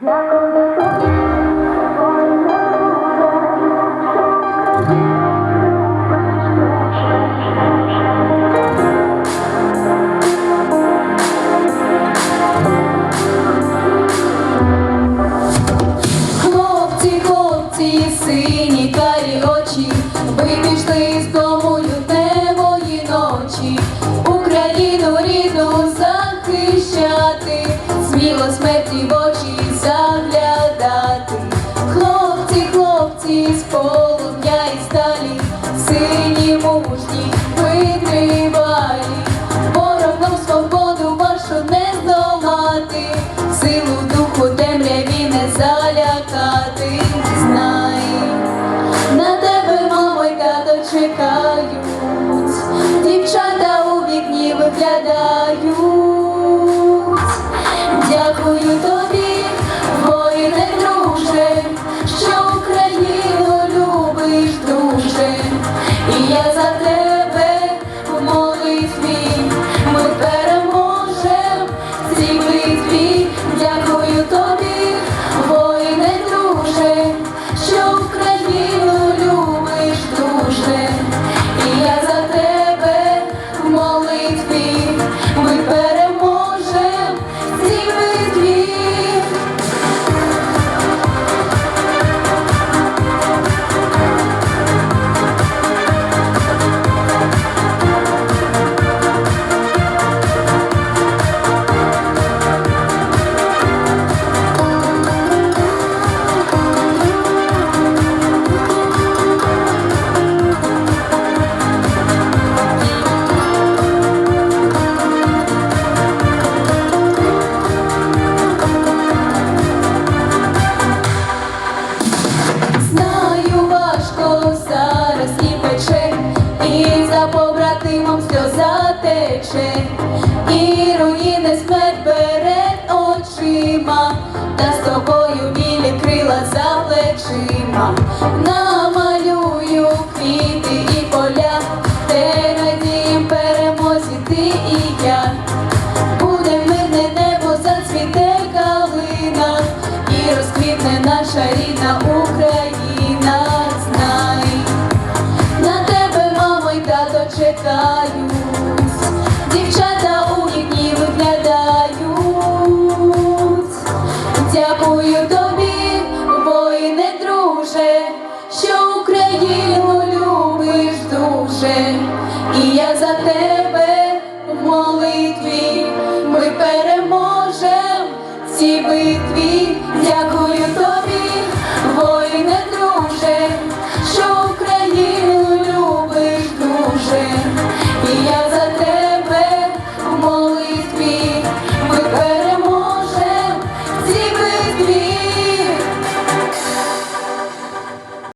Хлопці, хлопці, сині карі очі, ви пішли з дому лютевої ночі, Україну рідну захищати, сміло смерті. see. Christmas. друже, що Україну любиш дуже, і я за тебе в молитві ми переможем ці битві.